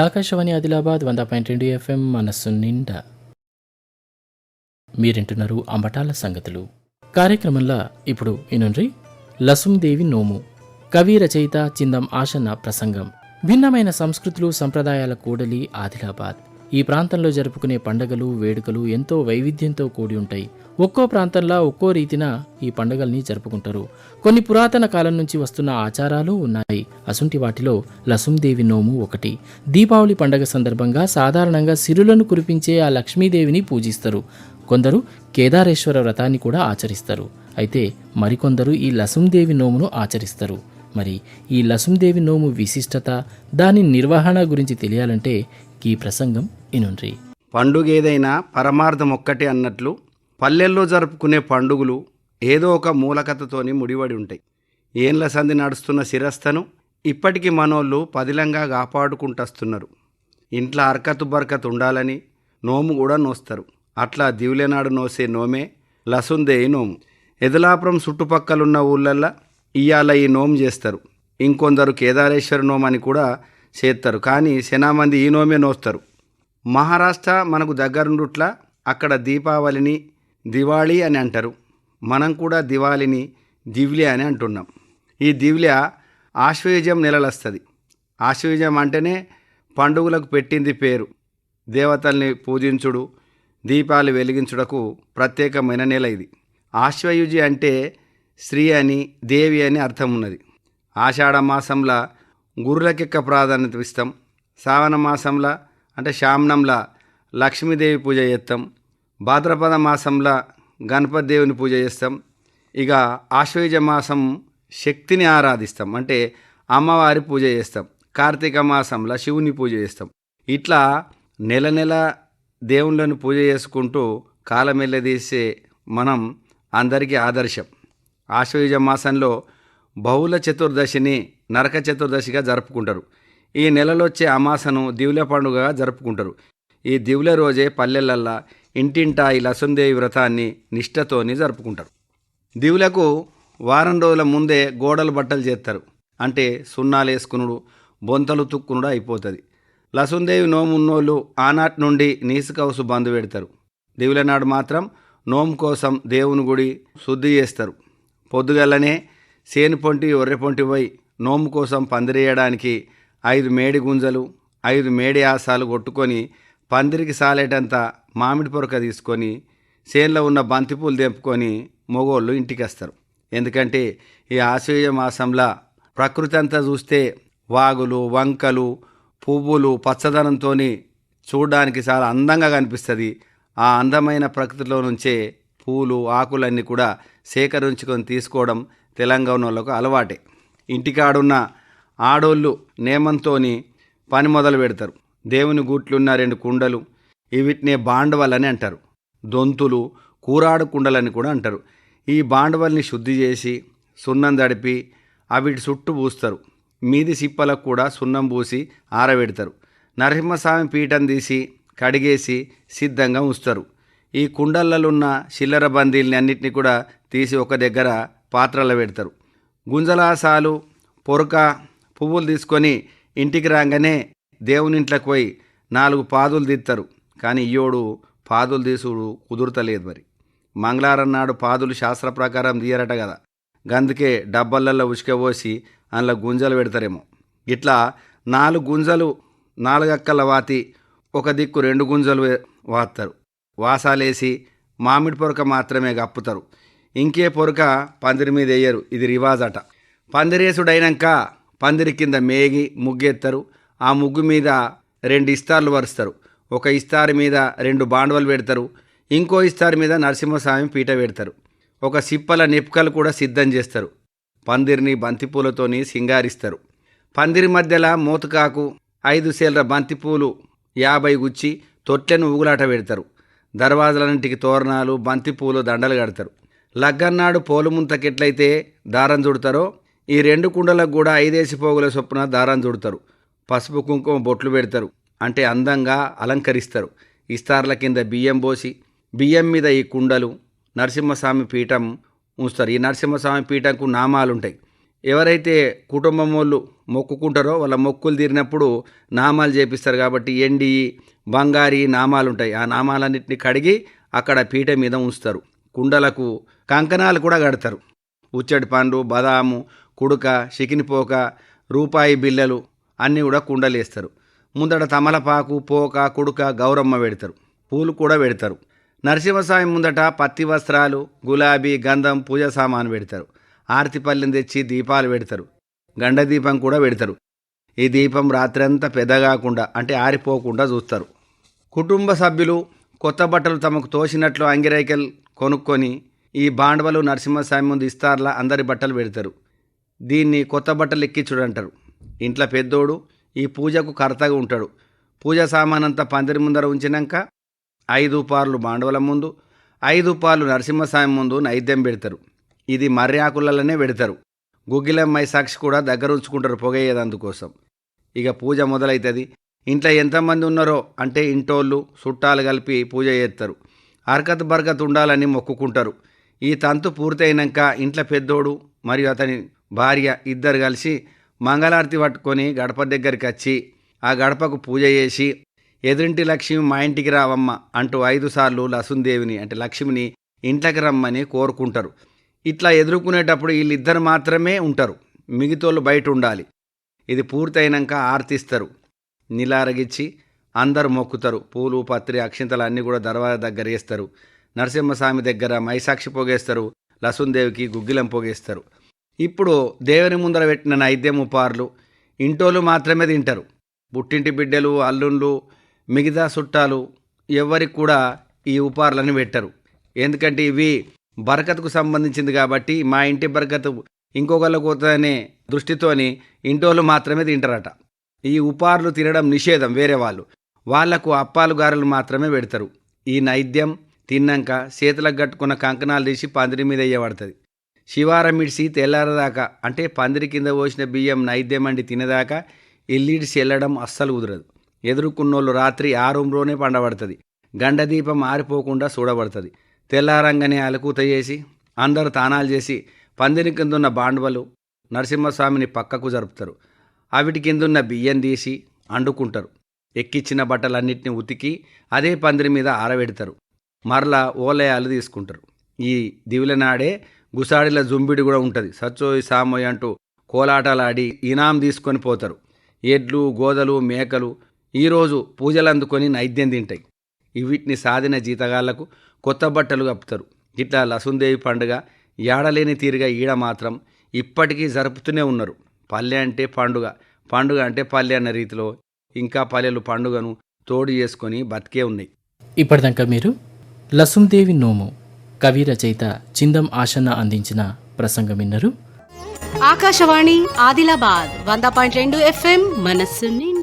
ఆకాశవాణి ఆదిలాబాద్ వంద పాయింట్ రెండు ఎఫ్ఎం మనస్సు నిండా. మీరింటున్నారు అంబటాల సంగతులు. కార్యక్రమంలో ఇప్పుడు ఇనుండ్రి. లసుందేవి నోము. కవి రచయిత చిందం ఆశన్న ప్రసంగం. భిన్నమైన సంస్కృతులు సంప్రదాయాల కూడలి ఆదిలాబాద్. ఈ ప్రాంతంలో జరుపుకునే పండగలు వేడుకలు ఎంతో వైవిధ్యంతో కూడి ఉంటాయి. ఒక్కో ప్రాంతంలో ఒక్కో రీతిన ఈ పండగల్ని జరుపుకుంటారు. కొన్ని పురాతన కాలం నుంచి వస్తున్న ఆచారాలు ఉన్నాయి. అసుంటి వాటిలో లసుందేవి నోము ఒకటి. దీపావళి పండగ సందర్భంగా సాధారణంగా సిరులను కురిపించే ఆ లక్ష్మీదేవిని పూజిస్తారు. కొందరు కేదారేశ్వర వ్రతాన్ని కూడా ఆచరిస్తారు. అయితే మరికొందరు ఈ లసుందేవి నోమును ఆచరిస్తారు. మరి ఈ లసుందేవి నోము విశిష్టత దాని నిర్వహణ గురించి తెలియాలంటే ఈ ప్రసంగం ఇనుండ్రి. పండుగ ఏదైనా పరమార్థం ఒక్కటే అన్నట్లు పల్లెల్లో జరుపుకునే పండుగలు ఏదో ఒక మూలకథతోని ముడిపడి ఉంటాయి. ఏండ్ల సంధి నడుస్తున్న శిరస్థను ఇప్పటికీ మనోళ్ళు పదిలంగా కాపాడుకుంటస్తున్నారు. ఇంట్లో అరకతు బరకతు ఉండాలని నోము కూడా నోస్తారు. అట్లా దివులేనాడు నోసే నోమే లసుందే నోము. ఎదులాపురం చుట్టుపక్కలున్న ఊళ్ళల్లో ఇయ్యాల ఈ నోము చేస్తారు. ఇంకొందరు కేదారేశ్వర నోమని కూడా చేస్తారు కానీ మంది ఈ నోమే నోస్తారు. మహారాష్ట్ర మనకు దగ్గరుండుట్లా అక్కడ దీపావళిని దివాళీ అని అంటారు. మనం కూడా దివాళిని దివ్లి అని అంటున్నాం. ఈ దివ్లె ఆశ్వయుజం నెలలస్తుంది. ఆశ్వయుజం అంటేనే పండుగలకు పెట్టింది పేరు. దేవతల్ని పూజించుడు దీపాలు వెలిగించుటకు ప్రత్యేకమైన నెల ఇది. ఆశ్వయుజి అంటే స్త్రీ అని దేవి అని అర్థం ఉన్నది ఆషాఢ మాసంలో గురులకెక్క ప్రాధాన్యత ఇస్తాం. శ్రావణ మాసంలో అంటే శామనంలో లక్ష్మీదేవి పూజ చేస్తాం. భాద్రపద మాసంలో గణపతి దేవుని పూజ చేస్తాం. ఇక ఆశ్వయుజ మాసం శక్తిని ఆరాధిస్తాం. అంటే అమ్మవారి పూజ చేస్తాం. కార్తీక మాసంలో శివుని పూజ చేస్తాం. ఇట్లా నెల నెల దేవుళ్ళను పూజ చేసుకుంటూ కాలమెల్లదీసే మనం అందరికీ ఆదర్శం. ఆశ్వయుజ మాసంలో బహుళ చతుర్దశిని నరక చతుర్దశిగా జరుపుకుంటారు. ఈ నెలలో వచ్చే అమాసను దివుల పండుగగా జరుపుకుంటారు. ఈ దివుల రోజే పల్లెలల్లా ఇంటింటా ఈ లసుందేవి వ్రతాన్ని నిష్ఠతోని జరుపుకుంటారు. దివులకు వారం రోజుల ముందే గోడలు బట్టలు చేస్తారు. అంటే సున్నాలు వేసుకునుడు బొంతలు తుక్కునుడు అయిపోతుంది. లసుందేవి నోమున్నోళ్ళు ఆనాటి నుండి నీసుకవసు బంధు పెడతారు. దివుల నాడు మాత్రం నోము కోసం దేవుని గుడి శుద్ధి చేస్తారు. పొద్దుగల్లనే సేనుపొంటి ఒర్రెపొంటివై పోయి నోము కోసం పందిరేయడానికి ఐదు మేడి గుంజలు ఐదు మేడి ఆసాలు కొట్టుకొని పందిరికి సాలేటంత మామిడి పొరక తీసుకొని చేనులో ఉన్న బంతిపూలు తెంపుకొని మగోళ్ళు ఇంటికి వస్తారు ఎందుకంటే ఈ ఆశ్వయుజ మాసంలో ప్రకృతి అంతా చూస్తే వాగులు వంకలు పువ్వులు పచ్చదనంతో చూడడానికి చాలా అందంగా కనిపిస్తుంది. ఆ అందమైన ప్రకృతిలో నుంచే పూలు ఆకులన్నీ కూడా సేకరించుకొని తీసుకోవడం తెలంగాణలోకి అలవాటే. ఇంటికాడున్న ఆడోళ్ళు నేమంతోని పని మొదలు పెడతారు. దేవుని గూట్లున్న రెండు కుండలు వీటినే బాండవలని అంటారు. దొంతులు కూరాడు కుండలని కూడా అంటారు. ఈ బాండవల్ని శుద్ధి చేసి సున్నం దడిపి అవిటి చుట్టూ పూస్తారు. మీది సిప్పలకు కూడా సున్నం పూసి ఆరబెడతారు. నరసింహస్వామి పీఠం తీసి కడిగేసి సిద్ధంగా ఉంచుతారు. ఈ కుండలలో ఉన్న చిల్లర బందీల్ని అన్నిటిని కూడా తీసి ఒక దగ్గర పాత్రలో పెడతారు. గుంజలాసాలు పొరక పువ్వులు తీసుకొని ఇంటికి రాగానే దేవుని ఇంట్లోకి పోయి నాలుగు పాదులు తీస్తారు. కానీ ఇయోడు పాదులు తీసుడు కుదురతలేదు మరి. మంగళవారం నాడు పాదులు శాస్త్ర ప్రకారం తీయరట కదా. గందుకే డబ్బలలో ఉసుకపోసి అందులో గుంజలు పెడతారేమో. ఇట్లా నాలుగు గుంజలు నాలుగక్కల వాతి ఒక దిక్కు రెండు గుంజలు వాస్తారు వాసాలేసి మామిడి పొరక మాత్రమే కప్పుతారు. ఇంకే పొరక పందిరి మీద వేయరు ఇది రివాజ్ అట. పందిరేసుడైనాక పందిరి కింద మేగి ముగ్గెత్తరు. ఆ ముగ్గు మీద రెండు ఇస్తార్లు వరుస్తారు. ఒక ఇస్తారి మీద రెండు బాండవలు పెడతారు. ఇంకో ఇస్తారి మీద నరసింహస్వామి పీట పెడతారు. ఒక సిప్పల నిప్కలు కూడా సిద్ధం చేస్తారు. పందిరిని బంతిపూలతోని సింగారిస్తారు. పందిరి మధ్యలో మూతకాకు ఐదు సేల బంతిపూలు యాభై గుచ్చి తొట్లను ఊగులాట పెడతారు. దర్వాజలన్నింటికి తోరణాలు బంతిపూలు దండలు కడతారు. లగ్గన్నాడు పోలుముంతకెట్లయితే దారం చుడతారో ఈ రెండు కుండలకు కూడా ఐదేసి పోగుల చొప్పున దారం చుడతారు. పసుపు కుంకుమ బొట్లు పెడతారు. అంటే అందంగా అలంకరిస్తారు. ఇస్తార్ల కింద బియ్యం పోసి బియ్యం మీద ఈ కుండలు నరసింహస్వామి పీఠం ఉంచుతారు. ఈ నరసింహస్వామి పీఠంకు నామాలు ఉంటాయి ఎవరైతే కుటుంబం వాళ్ళు మొక్కుకుంటారో వాళ్ళ మొక్కులు తీరినప్పుడు నామాలు చేపిస్తారు కాబట్టి ఎండి బంగారి నామాలు ఉంటాయి ఆ నామాలన్నింటినీ కడిగి అక్కడ పీఠం మీద ఉంచుతారు. కుండలకు కంకణాలు కూడా కడతారు. ఉచ్చడి పండు బదాము కుడుక చికినిపోక రూపాయి బిళ్ళలు అన్నీ కూడా కుండలేస్తారు ముందట తమలపాకు పోక కుడుక గౌరమ్మ పెడతారు. పూలు కూడా పెడతారు. నరసింహస్వామి ముందట పత్తి వస్త్రాలు గులాబీ గంధం పూజ సామాను పెడతారు. ఆరతి తెచ్చి దీపాలు పెడతారు. గండ దీపం కూడా పెడతారు. ఈ దీపం రాత్రంతా పెద్దగాకుండా అంటే ఆరిపోకుండా చూస్తారు. కుటుంబ సభ్యులు కొత్త బట్టలు తమకు తోచినట్లు అంగిరైకలు కొనుక్కొని ఈ బాండవలు నరసింహస్వామి ముందు ఇస్తార్లా అందరి బట్టలు పెడతారు. దీన్ని కొత్త బట్టలు ఎక్కించుడు అంటారు ఇంట్లో పెద్దోడు ఈ పూజకు కర్తగా ఉంటాడు. పూజ సామానంతా పందిరి ముందర ఉంచినాక ఐదు పార్లు బాండవల ముందు ఐదు పార్లు నరసింహస్వామి ముందు నైద్యం పెడతారు. ఇది మర్రి ఆకులలోనే పెడతారు. గుగ్గిలమ్మాయి సాక్షి కూడా దగ్గర ఉంచుకుంటారు పొగయ్యేది అందుకోసం ఇక పూజ మొదలవుతుంది ఇంట్లో ఎంతమంది ఉన్నారో అంటే ఇంటోళ్ళు చుట్టాలు కలిపి పూజ చేస్తారు. హరకత్ బర్కత్ ఉండాలని మొక్కుకుంటారు. ఈ తంతు పూర్తయినాక ఇంట్లో పెద్దోడు మరియు అతని భార్య ఇద్దరు కలిసి మంగళారతి పట్టుకొని గడప దగ్గరికి వచ్చి ఆ గడపకు పూజ చేసి ఎదురింటి లక్ష్మి మా ఇంటికి రావమ్మ అంటూ ఐదు సార్లు లసుందేవిని అంటే లక్ష్మిని ఇంట్లోకి రమ్మని కోరుకుంటారు. ఇట్లా ఎదుర్కొనేటప్పుడు వీళ్ళిద్దరు మాత్రమే ఉంటారు. మిగతోళ్ళు బయట ఉండాలి. ఇది పూర్తయినాక ఆర్తిస్తారు. నిలారగిచ్చి అందరూ మొక్కుతారు. పూలు పత్రి అక్షింతలు అన్నీ కూడా దర్వాజా దగ్గర వేస్తారు. నరసింహస్వామి దగ్గర మైసాక్షి పోగేస్తారు. లసుందేవికి గుగ్గిలం పోగేస్తారు. ఇప్పుడు దేవుని ముందర పెట్టిన నైద్యం ఉపార్లు ఇంటోళ్ళు మాత్రమే తింటారు. పుట్టింటి బిడ్డలు అల్లుళ్ళు మిగతా చుట్టాలు ఎవరికి కూడా ఈ ఉపార్లను పెట్టరు. ఎందుకంటే ఇవి బరకత్కు సంబంధించింది కాబట్టి మా ఇంటి బరకత్ ఇంకొకళ్ళకు పోతుందనే దృష్టితోని ఇంటోళ్ళు మాత్రమే తింటారట. ఈ ఉపార్లు తినడం నిషేధం వేరే వాళ్ళు. వాళ్ళకు అప్పాలు గారెలు మాత్రమే పెడతారు. ఈ నైద్యం తిన్నాక చేతులకు కట్టుకున్న కంకణాలు తీసి పందిరి మీద వేయబడుతుంది. శివారం ఇడిసి తెల్లారదాకా అంటే పందిరి కింద పోసిన బియ్యం నైద్యం అండి తినేదాకా ఇల్లిడిసి వెళ్ళడం అస్సలు కుదరదు. ఎదుర్కొన్నోళ్ళు రాత్రి ఆ రూమ్లోనే పండబడుతుంది. గండ దీపం ఆరిపోకుండా చూడబడుతుంది తెల్లారంగానే అలకూత చేసి అందరూ తానాలు చేసి పందిరి కింద ఉన్న బాండవలు నరసింహస్వామిని పక్కకు జరుపుతారు. అవిటి కిందున్న బియ్యం తీసి అండుకుంటారు. ఎక్కిచ్చిన బట్టలన్నిటిని ఉతికి అదే పందిరి మీద ఆరబెడతారు. మరలా ఓలయాలు తీసుకుంటారు. ఈ దివుల నాడే గుసాడిల జుంబిడి కూడా ఉంటుంది. సచ్చోయ్ సామోయ్ అంటూ కోలాటాలాడి ఇనాం తీసుకొని పోతారు. ఎడ్లు గోదలు మేకలు ఈరోజు పూజలు అందుకొని నైద్యం తింటాయి. వీటిని సాధిన జీతగాళ్ళకు కొత్త బట్టలు కప్పుతారు. ఇట్లా లసుందేవి పండుగ ఏడలేని తీరుగా ఈడ మాత్రం ఇప్పటికీ జరుపుతూనే ఉన్నారు. పల్లె అంటే పండుగ పండుగ అంటే పల్లె అన్న రీతిలో ఇంకా పల్లెలు పండుగను తోడు చేసుకొని బతికే ఉన్నాయి. ఇప్పటిదాకా మీరు లసుందేవి నోము కవి రచయిత చిందం ఆశన్న అందించిన ప్రసంగం విన్నారు. ఆకాశవాణి ఆదిలాబాద్ వంద పాయింట్ రెండు ఎఫ్ఎం మనస్సు నిండా.